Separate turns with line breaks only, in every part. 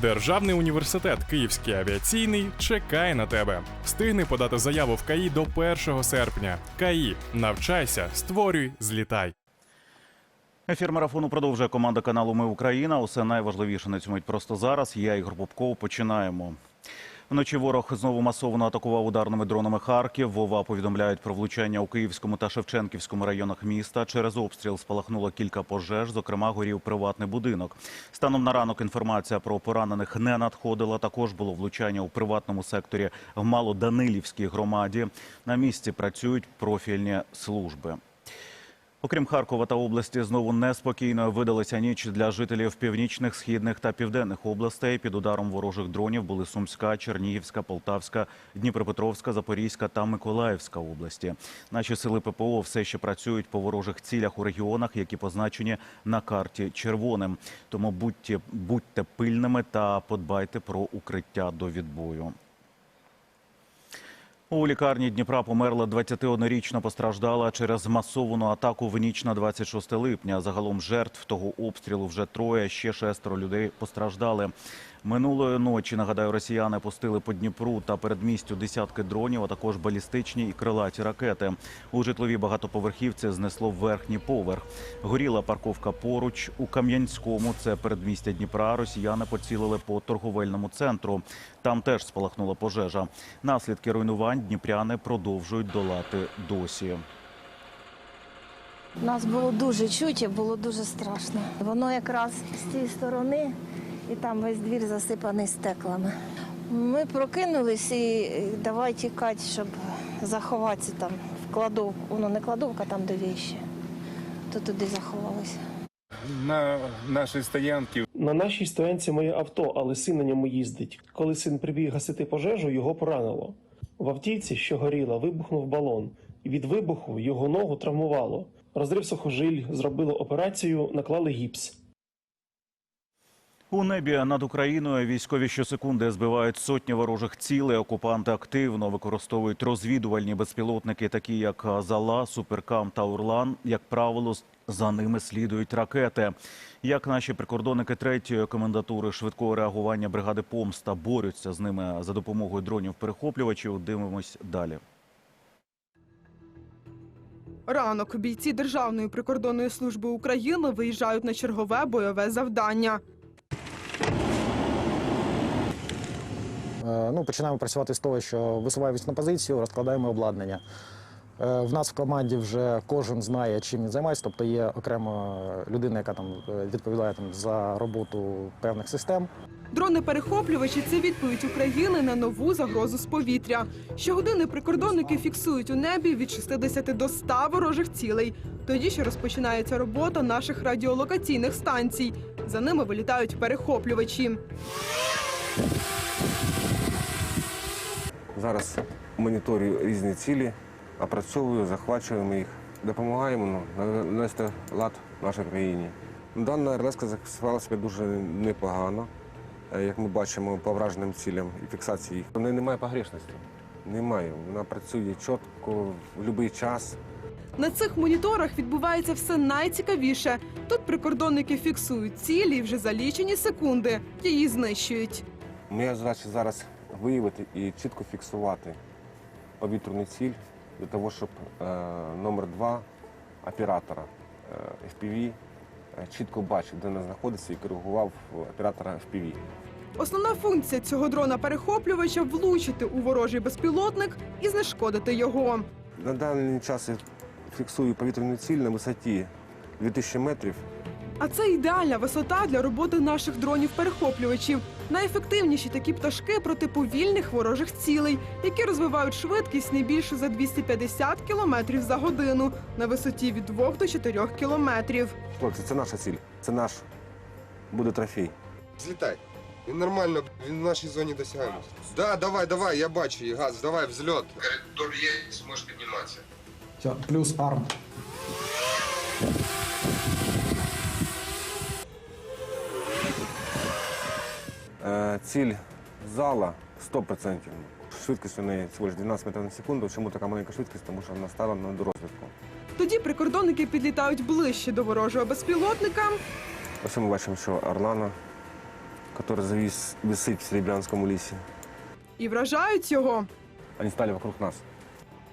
Державний університет Київський авіаційний чекає на тебе. Встигни подати заяву в КАІ до 1 серпня. КАІ. Навчайся, створюй, злітай.
Ефір марафону продовжує команда каналу Ми Україна. Усе найважливіше на цю мить просто зараз. Я Ігор Попков. Починаємо. Вночі ворог знову масово атакував ударними дронами Харків. Вова повідомляють про влучання у Київському та Шевченківському районах міста. Через обстріл спалахнуло кілька пожеж. Зокрема, горів приватний будинок. Станом на ранок інформація про поранених не надходила. Також було влучання у приватному секторі в Малоданилівській громаді. На місці працюють профільні служби. Окрім Харкова та області, знову неспокійною видалася ніч для жителів північних, східних та південних областей. Під ударом ворожих дронів були Сумська, Чернігівська, Полтавська, Дніпропетровська, Запорізька та Миколаївська області. Наші сили ППО все ще працюють по ворожих цілях у регіонах, які позначені на карті червоним. Тому будьте, будьте пильними та подбайте про укриття до відбою. У лікарні Дніпра померла 21-річна постраждала через масовану атаку в ніч на 26 липня. Загалом жертв того обстрілу вже троє, ще шестеро людей постраждали. Минулої ночі, нагадаю, росіяни пустили по Дніпру та передмістю десятки дронів, а також балістичні і крилаті ракети. У житловій багатоповерхівці знесло верхній поверх. Горіла парковка поруч. У Кам'янському, це передмістя Дніпра, росіяни поцілили по торговельному центру. Там теж спалахнула пожежа. Наслідки руйнувань дніпряни продовжують долати досі.
Нас було дуже чуті, було дуже страшно. Воно якраз з цієї сторони, і там весь двір засипаний стеклами. Ми прокинулись і давай тікати, щоб заховатися там в кладовку. Ну не кладовка, там де віші. То туди заховалися.
На нашій стоянці
На нашій стоянці моє авто, але син на ньому їздить. Коли син прибіг гасити пожежу, його поранило. В автівці, що горіла, вибухнув балон, від вибуху його ногу травмувало. Розрив сухожиль, зробили операцію, наклали гіпс.
У небі над Україною військові щосекунди збивають сотні ворожих цілей. Окупанти активно використовують розвідувальні безпілотники, такі як Зала, Суперкам та Урлан. Як правило, за ними слідують ракети. Як наші прикордонники третьої комендатури швидкого реагування бригади Помста борються з ними за допомогою дронів перехоплювачів, дивимось далі.
Ранок бійці Державної прикордонної служби України виїжджають на чергове бойове завдання.
Ну, починаємо працювати з того, що висуваємось на позицію, розкладаємо обладнання. Е, В нас в команді вже кожен знає, чим він займається, тобто є окрема людина, яка там е, відповідає там, за роботу певних систем.
Дрони-перехоплювачі це відповідь України на нову загрозу з повітря. Щогодини прикордонники фіксують у небі від 60 до 100 ворожих цілей. Тоді ще розпочинається робота наших радіолокаційних станцій. За ними вилітають перехоплювачі.
Зараз моніторю різні цілі, опрацьовую, захвачуємо їх, допомагаємо ну, навести лад в нашій країні. Дана РЛС зафіксувала себе дуже непогано, е, як ми бачимо по враженим цілям і фіксації їх. У неї немає погрешності. Немає. Вона працює чітко в будь-який час.
На цих моніторах відбувається все найцікавіше. Тут прикордонники фіксують цілі і вже за лічені секунди її знищують.
Моя задача зараз виявити і чітко фіксувати повітряну ціль для того, щоб е, номер два оператора е, FPV е, чітко бачив, де вона знаходиться, і коригував оператора FPV.
Основна функція цього дрона-перехоплювача влучити у ворожий безпілотник і знешкодити його.
На даний час я фіксую повітряну ціль на висоті 2000 метрів.
А це ідеальна висота для роботи наших дронів-перехоплювачів. Найефективніші такі пташки проти повільних ворожих цілей, які розвивають швидкість не більше за 250 км за годину на висоті від 2 до 4 кілометрів.
Хлопці, це наша ціль, це наш буде трофей.
Злітай. Він нормально, він в нашій зоні досягаємості. Да, давай, давай, я бачу її, газ, давай, взльот. Коридор є, зможеш підніматися.
Все, плюс арм.
Ціль зала 100%. Швидкість у неї всього лиш 12 метрів на секунду. Чому така маленька швидкість? Тому що вона стала на дорозвідку.
Тоді прикордонники підлітають ближче до ворожого безпілотника
Ось ми бачимо, що Орлана который завис, висит в Серебрянском лесе.
І вражають його.
Они стали вокруг нас.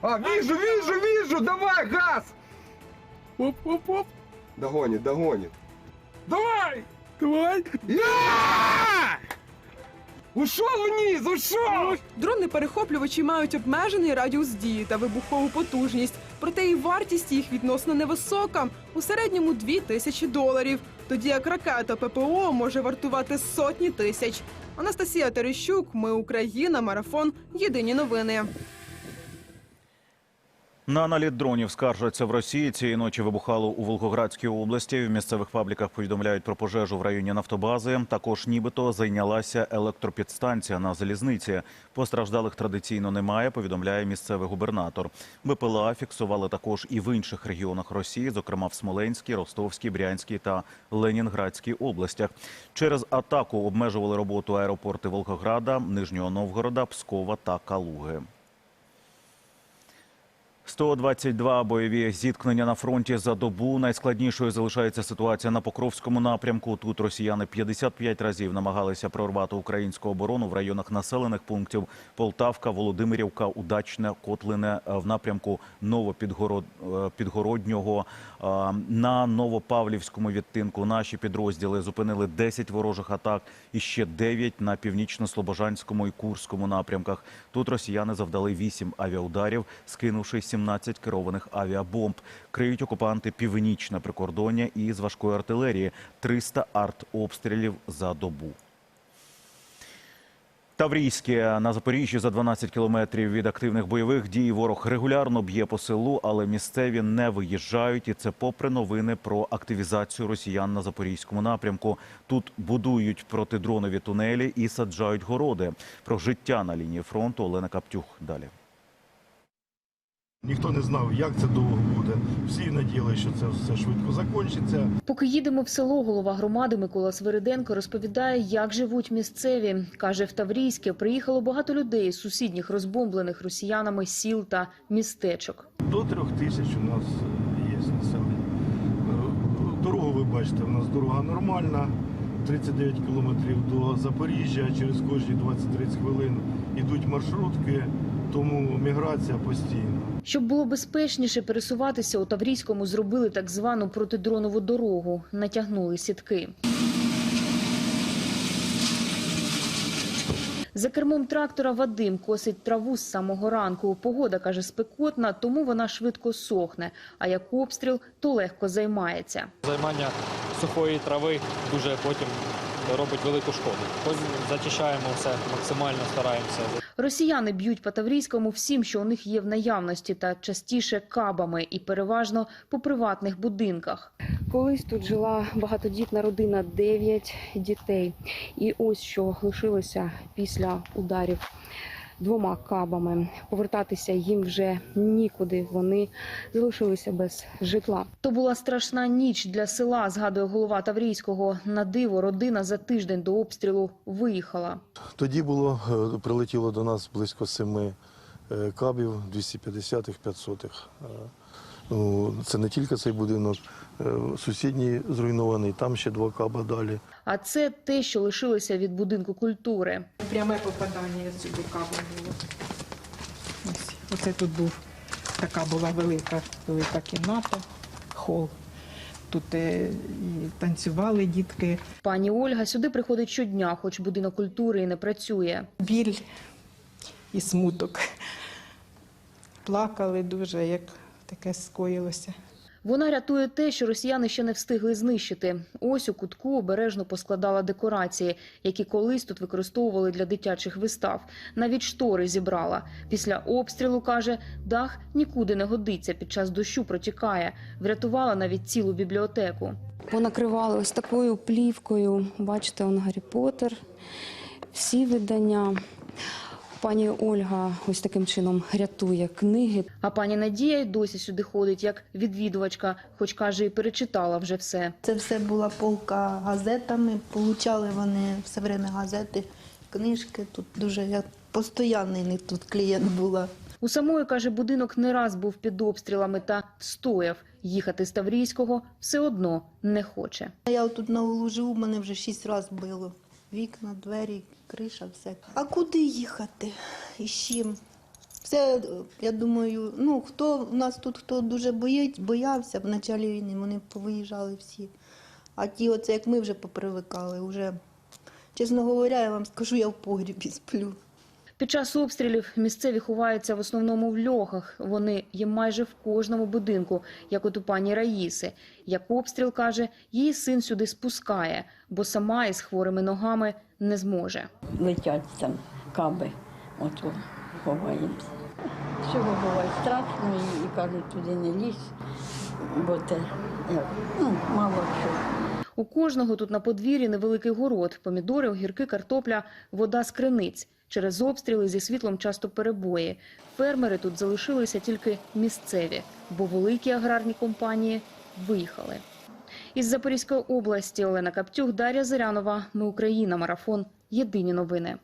А, вижу, вижу, вижу! Давай, газ!
Оп-оп-оп.
Догонит, догонит.
Давай!
Давай.
Да! Ушел вниз, Ушов!
Дрони-перехоплювачі мають обмежений радіус дії та вибухову потужність, проте і вартість їх відносно невисока у середньому 2 тисячі доларів. Тоді як ракета ППО може вартувати сотні тисяч. Анастасія Терещук, ми Україна, марафон. Єдині новини.
На наліт дронів скаржаться в Росії. Цієї ночі вибухало у Волгоградській області. В місцевих пабліках повідомляють про пожежу в районі нафтобази. Також нібито зайнялася електропідстанція на залізниці. Постраждалих традиційно немає. Повідомляє місцевий губернатор. БПЛА фіксували також і в інших регіонах Росії, зокрема в Смоленській, Ростовській, Брянській та Ленінградській областях. Через атаку обмежували роботу аеропорти Волгограда, Нижнього Новгорода, Пскова та Калуги. 122 бойові зіткнення на фронті за добу. Найскладнішою залишається ситуація на Покровському напрямку. Тут росіяни 55 разів намагалися прорвати українську оборону в районах населених пунктів Полтавка, Володимирівка, Удачне, Котлине в напрямку Новопідгород... е. Е, На Новопавлівському відтинку наші підрозділи зупинили 10 ворожих атак і ще 9 на північно-слобожанському і Курському напрямках. Тут росіяни завдали 8 авіаударів, скинувши 17 керованих авіабомб. Криють окупанти північне прикордоння і з важкої артилерії 300 артобстрілів за добу. Таврійське на Запоріжжі за 12 кілометрів від активних бойових дій ворог регулярно б'є по селу, але місцеві не виїжджають. І це попри новини про активізацію росіян на запорізькому напрямку. Тут будують протидронові тунелі і саджають городи. Про життя на лінії фронту Олена Каптюх далі.
Ніхто не знав, як це довго буде. Всі надіялися, що це все швидко закінчиться.
Поки їдемо в село, голова громади Микола Свириденко розповідає, як живуть місцеві. Каже, в Таврійське приїхало багато людей з сусідніх розбомблених росіянами сіл та містечок.
До трьох тисяч у нас е, є населення. Е, Дорогу ви бачите, у нас дорога нормальна. 39 кілометрів до Запоріжжя, через кожні 20-30 хвилин йдуть маршрутки, тому міграція постійна.
Щоб було безпечніше пересуватися, у Таврійському зробили так звану протидронову дорогу, натягнули сітки. За кермом трактора Вадим косить траву з самого ранку. Погода, каже, спекотна, тому вона швидко сохне, а як обстріл, то легко займається.
Займання сухої трави дуже потім робить велику шкоду. Зачищаємо все, максимально стараємося.
Росіяни б'ють по Таврійському всім, що у них є в наявності, та частіше кабами і переважно по приватних будинках. Колись тут жила багатодітна родина, 9 дітей. І ось що лишилося після ударів двома кабами. Повертатися їм вже нікуди. Вони залишилися без житла. То була страшна ніч для села, згадує голова Таврійського. На диво родина за тиждень до обстрілу виїхала.
Тоді було е, прилетіло до нас близько семи е, кабів, 250-х, 500-х. Ну, Це не тільки цей будинок, е, сусідній зруйнований, там ще два каба далі.
А це те, що лишилося від будинку культури.
Пряме попадання сюди кабу було. Ось, оце тут був така була велика, велика кімната, хол. Тут е, і танцювали дітки.
Пані Ольга сюди приходить щодня, хоч будинок культури і не працює.
Біль і смуток. Плакали дуже, як таке скоїлося.
Вона рятує те, що росіяни ще не встигли знищити. Ось у кутку обережно поскладала декорації, які колись тут використовували для дитячих вистав. Навіть штори зібрала. Після обстрілу каже, дах нікуди не годиться. Під час дощу протікає. Врятувала навіть цілу бібліотеку.
Понакривали ось такою плівкою. Бачите, он Гаррі Поттер, всі видання. Пані Ольга ось таким чином рятує книги.
А пані Надія й досі сюди ходить як відвідувачка, хоч каже, і перечитала вже все.
Це все була полка газетами. Получали вони все время газети, книжки. Тут дуже я постійний не тут клієнт була.
У самої каже, будинок не раз був під обстрілами та встояв. Їхати з Таврійського все одно не хоче.
Я тут на живу, мене вже шість разів било. Вікна, двері, криша, все. А куди їхати? І з чим? Все, я думаю, ну хто у нас тут хто дуже боїть, боявся в началі війни, вони повиїжджали всі. А ті, оце як ми вже попривикали, вже, чесно говоря, я вам скажу, я в погрібі сплю.
Під час обстрілів місцеві ховаються в основному в льохах. Вони є майже в кожному будинку, як от у пані Раїси. Як обстріл каже, її син сюди спускає, бо сама із хворими ногами не зможе.
летять там каби. От ховаємося. Всього буває страшно і, і кажуть, туди не лізь, бо те ну, мало що.
У кожного тут на подвір'ї невеликий город, помідори, огірки, картопля, вода з криниць. Через обстріли зі світлом часто перебої. Фермери тут залишилися тільки місцеві, бо великі аграрні компанії виїхали. Із Запорізької області Олена Каптюх, Дар'я Зирянова. Ми Україна. Марафон. Єдині новини.